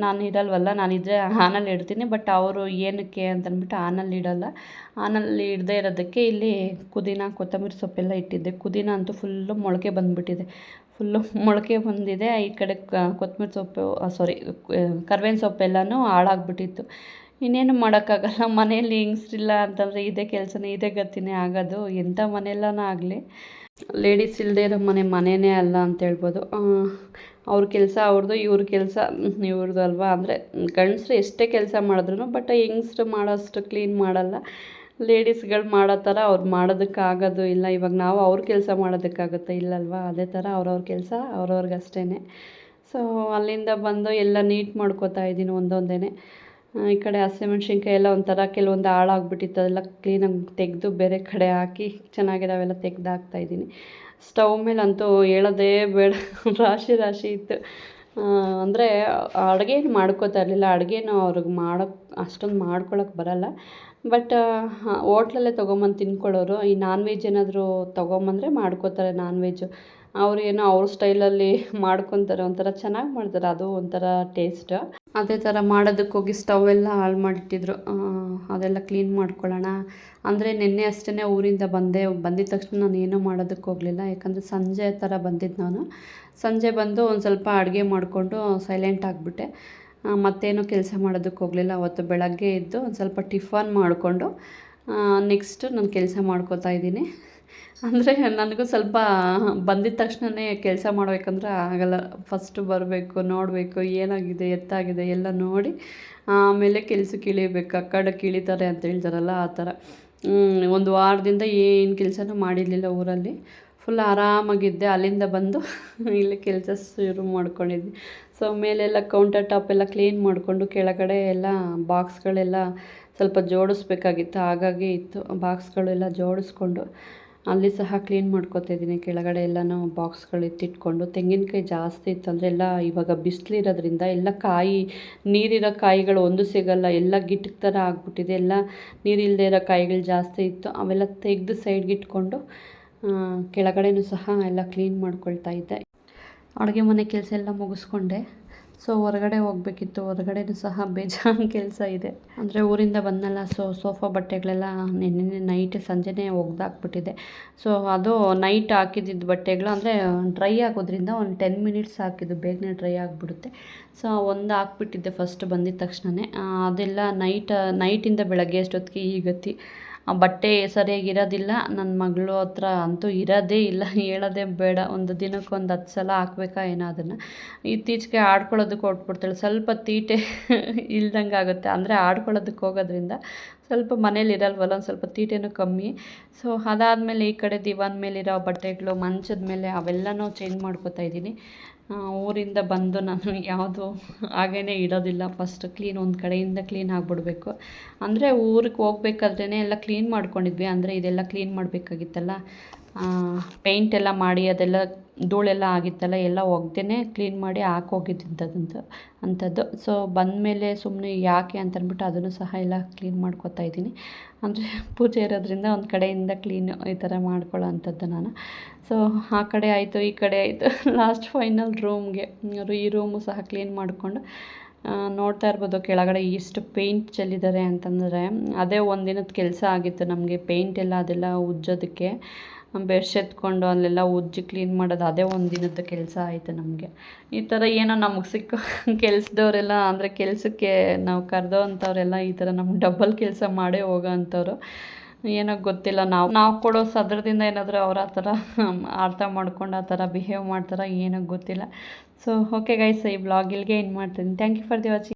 ನಾನು ಇರಲ್ವಲ್ಲ ನಾನಿದ್ದರೆ ಆನಲ್ಲಿ ಇಡ್ತೀನಿ ಬಟ್ ಅವರು ಏನಕ್ಕೆ ಅಂತಂದ್ಬಿಟ್ಟು ಆನಲ್ಲಿ ಇಡಲ್ಲ. ಆನಲ್ಲಿ ಇಡದೇ ಇರೋದಕ್ಕೆ ಇಲ್ಲಿ ಪುದೀನ, ಕೊತ್ತಂಬರಿ ಸೊಪ್ಪೆಲ್ಲ ಇಟ್ಟಿದ್ದೆ. ಪುದೀನ ಅಂತೂ ಫುಲ್ಲು ಮೊಳಕೆ ಬಂದುಬಿಟ್ಟಿದೆ. ಫುಲ್ಲು ಮೊಳಕೆ ಬಂದಿದೆ. ಈ ಕಡೆ ಕೊತ್ತಂಬರಿ ಸೊಪ್ಪು ಸಾರಿ ಕರ್ಬೇವಿನ ಸೊಪ್ಪೆಲ್ಲನೂ ಹಾಳಾಗ್ಬಿಟ್ಟಿತ್ತು. ಇನ್ನೇನು ಮಾಡೋಕ್ಕಾಗಲ್ಲ ಮನೆಯಲ್ಲಿ ಹೆಂಗಸ್ರಿಲ್ಲ ಅಂತಂದರೆ ಇದೇ ಕೆಲಸನೇ, ಇದೇ ಗತಿನೇ ಆಗೋದು. ಎಂಥ ಮನೆಯಲ್ಲನ ಆಗಲಿ. ಲೇಡೀಸ್ ಇಲ್ಲದೇ ಇರೋ ಮನೆ ಮನೆಯೇ ಅಲ್ಲ ಅಂತ ಹೇಳ್ಬೋದು. ಅವ್ರ ಕೆಲಸ ಅವ್ರದ್ದು ಇವ್ರ ಕೆಲಸ ಇವ್ರದ್ದು ಅಲ್ವಾ? ಅಂದರೆ ಗಂಡಸ್ರು ಎಷ್ಟೇ ಕೆಲಸ ಮಾಡಿದ್ರು ಬಟ್ ಹೆಂಗಸ್ರು ಮಾಡೋಷ್ಟು ಕ್ಲೀನ್ ಮಾಡಲ್ಲ. ಲೇಡೀಸ್ಗಳು ಮಾಡೋ ಥರ ಅವ್ರು ಮಾಡೋದಕ್ಕಾಗೋದು ಇಲ್ಲ. ಇವಾಗ ನಾವು ಅವ್ರ ಕೆಲಸ ಮಾಡೋದಕ್ಕಾಗುತ್ತೆ ಇಲ್ಲಲ್ವಾ ಅದೇ ಥರ ಅವ್ರವ್ರ ಕೆಲಸ ಅವ್ರವ್ರಿಗಷ್ಟೇ ಸೊ ಅಲ್ಲಿಂದ ಬಂದು ಎಲ್ಲ ನೀಟ್ ಮಾಡ್ಕೋತಾ ಇದ್ದೀನಿ ಒಂದೊಂದೇ ಈ ಕಡೆ ಹಸಿಮೆಣ್ಸಿನ್ಕಾಯಿ ಎಲ್ಲ ಒಂಥರ ಕೆಲವೊಂದು ಹಾಳಾಗ್ಬಿಟ್ಟಿತ್ತು. ಅದೆಲ್ಲ ಕ್ಲೀನಾಗಿ ತೆಗೆದು ಬೇರೆ ಕಡೆ ಹಾಕಿ ಚೆನ್ನಾಗಿರೋವೆಲ್ಲ ತೆಗ್ದು ಹಾಕ್ತಾಯಿದ್ದೀನಿ ಸ್ಟವ್ ಮೇಲಂತೂ ಹೇಳೋದೇ ಬೇಡ. [laughs] ರಾಶಿ ರಾಶಿ ಇತ್ತು. ಅಂದರೆ ಅಡುಗೆ ಮಾಡ್ಕೋತಾ ಇರಲಿಲ್ಲ. ಅಡುಗೆನೂ ಅವ್ರಿಗೆ ಮಾಡೋಕ್ಕೆ ಅಷ್ಟೊಂದು ಮಾಡ್ಕೊಳಕ್ಕೆ ಬರಲ್ಲ. ಬಟ್ ಹೋಟ್ಲಲ್ಲೇ ತೊಗೊಂಬಂದು ತಿನ್ಕೊಳ್ಳೋರು, ಈ ನಾನ್ ವೆಜ್ ಏನಾದರೂ ತೊಗೊಂಬಂದರೆ ಮಾಡ್ಕೋತಾರೆ ನಾನ್ ವೆಜ್ಜು ಅವ್ರು ಏನೋ ಅವ್ರ ಸ್ಟೈಲಲ್ಲಿ [laughs] ಮಾಡ್ಕೊತಾರೆ, ಒಂಥರ ಚೆನ್ನಾಗಿ ಮಾಡ್ತಾರೆ. ಅದು ಒಂಥರ ಟೇಸ್ಟ್ ಅದೇ ಥರ ಮಾಡೋದಕ್ಕೋಗಿ ಸ್ಟವ್ ಎಲ್ಲ ಹಾಳು ಮಾಡಿಟ್ಟಿದ್ರು. ಅದೆಲ್ಲ ಕ್ಲೀನ್ ಮಾಡ್ಕೊಳ್ಳೋಣ. ಅಂದರೆ ನಿನ್ನೆ ಅಷ್ಟೇ ಊರಿಂದ ಬಂದೆ. ಬಂದಿದ್ದ ತಕ್ಷಣ ನಾನು ಏನೂ ಮಾಡೋದಕ್ಕೆ ಹೋಗಲಿಲ್ಲ. ಯಾಕಂದರೆ ಸಂಜೆ ಥರ ಬಂದಿದ್ದು ನಾನು. ಸಂಜೆ ಬಂದು ಒಂದು ಸ್ವಲ್ಪ ಅಡುಗೆ ಮಾಡಿಕೊಂಡು ಸೈಲೆಂಟ್ ಆಗಿಬಿಟ್ಟೆ. ಮತ್ತೇನು ಕೆಲಸ ಮಾಡೋದಕ್ಕೆ ಹೋಗಲಿಲ್ಲ. ಅವತ್ತು ಬೆಳಗ್ಗೆ ಎದ್ದು ಒಂದು ಸ್ವಲ್ಪ ಟಿಫನ್ ಮಾಡಿಕೊಂಡು ನೆಕ್ಸ್ಟು ನಾನು ಕೆಲಸ ಮಾಡ್ಕೋತಾ ಇದ್ದೀನಿ. ಅಂದರೆ ನನಗೂ ಸ್ವಲ್ಪ ಬಂದಿದ್ದ ತಕ್ಷಣವೇ ಕೆಲಸ ಮಾಡಬೇಕಂದ್ರೆ ಆಗಲ್ಲ. ಫಸ್ಟು ಬರಬೇಕು, ನೋಡಬೇಕು, ಏನಾಗಿದೆ, ಎತ್ತಾಗಿದೆ ಎಲ್ಲ ನೋಡಿ, ಆಮೇಲೆ ಕೆಲಸ ಇಳಿಬೇಕು. ಆ ಕಡೆ ಇಳಿತಾರೆ ಅಂತ ಹೇಳ್ತಾರಲ್ಲ ಆ ಥರ. ಒಂದು ವಾರದಿಂದ ಏನು ಕೆಲಸನೂ ಮಾಡಿರಲಿಲ್ಲ ಊರಲ್ಲಿ. ಫುಲ್ ಆರಾಮಾಗಿದ್ದೆ. ಅಲ್ಲಿಂದ ಬಂದು [laughs] ಇಲ್ಲಿ ಕೆಲಸ ಶುರು ಮಾಡ್ಕೊಂಡಿದ್ದೆ. ಸೊ ಮೇಲೆಲ್ಲ ಕೌಂಟರ್ ಟಾಪ್ ಎಲ್ಲ ಕ್ಲೀನ್ ಮಾಡಿಕೊಂಡು ಕೆಳಗಡೆ ಎಲ್ಲ ಬಾಕ್ಸ್ಗಳೆಲ್ಲ ಸ್ವಲ್ಪ ಜೋಡಿಸ್ಬೇಕಾಗಿತ್ತು. ಹಾಗಾಗಿ ಇತ್ತು. ಬಾಕ್ಸ್ಗಳೆಲ್ಲ ಜೋಡಿಸ್ಕೊಂಡು ಅಲ್ಲಿ ಸಹ ಕ್ಲೀನ್ ಮಾಡ್ಕೊತಾ ಇದ್ದೀನಿ. ಕೆಳಗಡೆ ಎಲ್ಲನೂ ಬಾಕ್ಸ್ಗಳು ಎತ್ತಿಟ್ಕೊಂಡು ತೆಂಗಿನಕಾಯಿ ಜಾಸ್ತಿ ಇತ್ತು ಅಂದರೆ ಎಲ್ಲ ಇವಾಗ ಬಿಸಿಲು ಇರೋದ್ರಿಂದ ಎಲ್ಲ ಕಾಯಿ, ನೀರಿರೋ ಕಾಯಿಗಳು ಒಂದು ಸಿಗಲ್ಲ, ಎಲ್ಲ ಗಿಟ್ಟ ಥರ ಆಗಿಬಿಟ್ಟಿದೆ. ಎಲ್ಲ ನೀರಿಲ್ಲದೆ ಇರೋ ಕಾಯಿಗಳು ಜಾಸ್ತಿ ಇತ್ತು. ಅವೆಲ್ಲ ತೆಗೆದು ಸೈಡ್ಗೆ ಇಟ್ಕೊಂಡು ಕೆಳಗಡೆನೂ ಸಹ ಎಲ್ಲ ಕ್ಲೀನ್ ಮಾಡ್ಕೊಳ್ತಾ ಇದ್ದೆ. ಅಡುಗೆ ಮನೆ ಕೆಲಸ ಎಲ್ಲ ಮುಗಿಸ್ಕೊಂಡೆ. ಸೊ ಹೊರಗಡೆ ಹೋಗ್ಬೇಕಿತ್ತು, ಹೊರಗಡೆನೂ ಸಹ ಬೇಜಾನ್ [laughs] ಕೆಲಸ ಇದೆ. ಅಂದರೆ ಊರಿಂದ ಬಂದಲ್ಲ ಸೊ ಸೋಫಾ ಬಟ್ಟೆಗಳೆಲ್ಲ ನಿನ್ನೆ ನೈಟ್ ಸಂಜೆನೇ ಒಗ್ದಾಕ್ಬಿಟ್ಟಿದೆ. ಸೊ ಅದು ನೈಟ್ ಹಾಕಿದ್ದಿದ್ದು ಬಟ್ಟೆಗಳು, ಅಂದರೆ ಡ್ರೈ ಆಗೋದ್ರಿಂದ ಒಂದು ಟೆನ್ ಮಿನಿಟ್ಸ್ ಹಾಕಿದ್ದು, ಬೇಗನೆ ಡ್ರೈ ಆಗಿಬಿಡುತ್ತೆ. ಸೊ ಒಂದು ಹಾಕ್ಬಿಟ್ಟಿದ್ದೆ, ಫಸ್ಟ್ ಬಂದಿದ್ದ ತಕ್ಷಣವೇ ಅದೆಲ್ಲ ನೈಟ್, ನೈಟಿಂದ ಬೆಳಗ್ಗೆ ಎಷ್ಟೊತ್ತಿಗೆ ಈ ಗತಿ. ಬಟ್ಟೆ ಸರಿಯಾಗಿ ನನ್ನ ಮಗಳು ಹತ್ರ ಅಂತೂ ಇರೋದೇ ಇಲ್ಲ. ಹೇಳೋದೇ ಬೇಡ. ಒಂದು ದಿನಕ್ಕೆ ಒಂದು ಹತ್ತು ಸಲ ಹಾಕ್ಬೇಕಾ ಏನೋ ಅದನ್ನು. ಇತ್ತೀಚೆಗೆ ಆಡ್ಕೊಳ್ಳೋದಕ್ಕೆ ಹೊರ್ಟ್ಬಿಡ್ತಾಳೆ. ಸ್ವಲ್ಪ ತೀಟೆ [laughs] ಇಲ್ದಂಗೆ ಆಗುತ್ತೆ. ಅಂದರೆ ಆಡ್ಕೊಳ್ಳೋದಕ್ಕೆ ಹೋಗೋದ್ರಿಂದ ಸ್ವಲ್ಪ ಮನೇಲಿ ಇರಲ್ವಲ್ಲ? ಒಂದು ಸ್ವಲ್ಪ ತೀಟೆನೂ ಕಮ್ಮಿ. ಸೊ ಅದಾದಮೇಲೆ ಈ ಕಡೆ ದಿವಾನ್ ಮೇಲಿರೋ ಬಟ್ಟೆಗಳು, ಮಂಚದ ಮೇಲೆ ಅವೆಲ್ಲನೂ ಚೇಂಜ್ ಮಾಡ್ಕೋತಾ ಇದ್ದೀನಿ. ಊರಿಂದ ಬಂದು ನಾನು ಯಾವುದು ಹಾಗೇ ಇಡೋದಿಲ್ಲ. ಫಸ್ಟ್ ಕ್ಲೀನ್ ಒಂದು ಕಡೆಯಿಂದ ಕ್ಲೀನ್ ಆಗಿಬಿಡ್ಬೇಕು. ಅಂದರೆ ಊರಿಗೆ ಹೋಗ್ಬೇಕಾದ್ರೇ ಎಲ್ಲ ಕ್ಲೀನ್ ಮಾಡ್ಕೊಂಡಿದ್ವಿ. ಅಂದರೆ ಇದೆಲ್ಲ ಕ್ಲೀನ್ ಮಾಡಬೇಕಾಗಿತ್ತಲ್ಲ? ಪೇಂಟ್ ಎಲ್ಲ ಮಾಡಿ ಅದೆಲ್ಲ ಧೂಳೆಲ್ಲ ಆಗಿತ್ತಲ್ಲ, ಎಲ್ಲ ಒಗ್ದೇ ಕ್ಲೀನ್ ಮಾಡಿ ಹಾಕೋಗಿದ್ದಂಥದ್ದು ಅಂಥದ್ದು. ಸೊ ಬಂದಮೇಲೆ ಸುಮ್ಮನೆ ಯಾಕೆ ಅಂತ ಅಂದ್ಬಿಟ್ಟು ಅದನ್ನು ಸಹ ಎಲ್ಲ ಕ್ಲೀನ್ ಮಾಡ್ಕೊತಾ ಇದ್ದೀನಿ. ಅಂದರೆ [laughs] ಪೂಜೆ ಇರೋದ್ರಿಂದ ಒಂದು ಕಡೆಯಿಂದ ಕ್ಲೀನ್ ಈ ಥರ ಮಾಡ್ಕೊಳ್ಳೋ ಅಂಥದ್ದು ನಾನು. ಸೊ ಆ ಕಡೆ ಆಯಿತು, ಈ ಕಡೆ ಆಯಿತು. ಲಾಸ್ಟ್ ಫೈನಲ್ ರೂಮ್ಗೆ ಈ ರೂಮು ಸಹ ಕ್ಲೀನ್ ಮಾಡಿಕೊಂಡು ನೋಡ್ತಾ ಇರ್ಬೋದು ಕೆಳಗಡೆ ಇಷ್ಟು ಪೇಂಟ್ ಚೆಲ್ಲಿದ್ದಾರೆ ಅಂತಂದರೆ, ಅದೇ ಒಂದಿನದ ಕೆಲಸ ಆಗಿತ್ತು ನಮಗೆ ಪೇಂಟ್ ಎಲ್ಲ ಅದೆಲ್ಲ ಉಜ್ಜೋದಕ್ಕೆ. ಬೆಡ್ಶ್ ಅಲ್ಲೆಲ್ಲ ಉಜ್ಜಿ ಕ್ಲೀನ್ ಮಾಡೋದು ಅದೇ ಒಂದು ದಿನದ ಕೆಲಸ ಆಯಿತು ನಮಗೆ. ಈ ಥರ ಏನೋ ನಮಗೆ ಸಿಕ್ಕ [laughs] ಕೆಲಸದವರೆಲ್ಲ ಅಂದರೆ ಕೆಲಸಕ್ಕೆ ನಾವು ಕರೆದೋ ಅಂಥವ್ರೆಲ್ಲ ಈ ಥರ ನಮ್ಗೆ ಡಬ್ಬಲ್ ಕೆಲಸ ಮಾಡೇ ಹೋಗೋ ಅಂಥವ್ರು ಏನೋ ಗೊತ್ತಿಲ್ಲ ನಾವು ನಾವು ಕೊಡೋ ಸದ್ರದಿಂದ ಏನಾದರೂ ಅವ್ರು ಆ ಥರ [laughs] ಅರ್ಥ ಮಾಡ್ಕೊಂಡು ಆ ಥರ ಬಿಹೇವ್ ಮಾಡ್ತಾರೆ ಏನೋ ಗೊತ್ತಿಲ್ಲ. ಸೊ ಓಕೆ ಗೈಸ್ ಈ ಬ್ಲಾಗ್ ಇಲ್ಲಿಗೆ ಏನು ಮಾಡ್ತೀನಿ. Thank you for the watching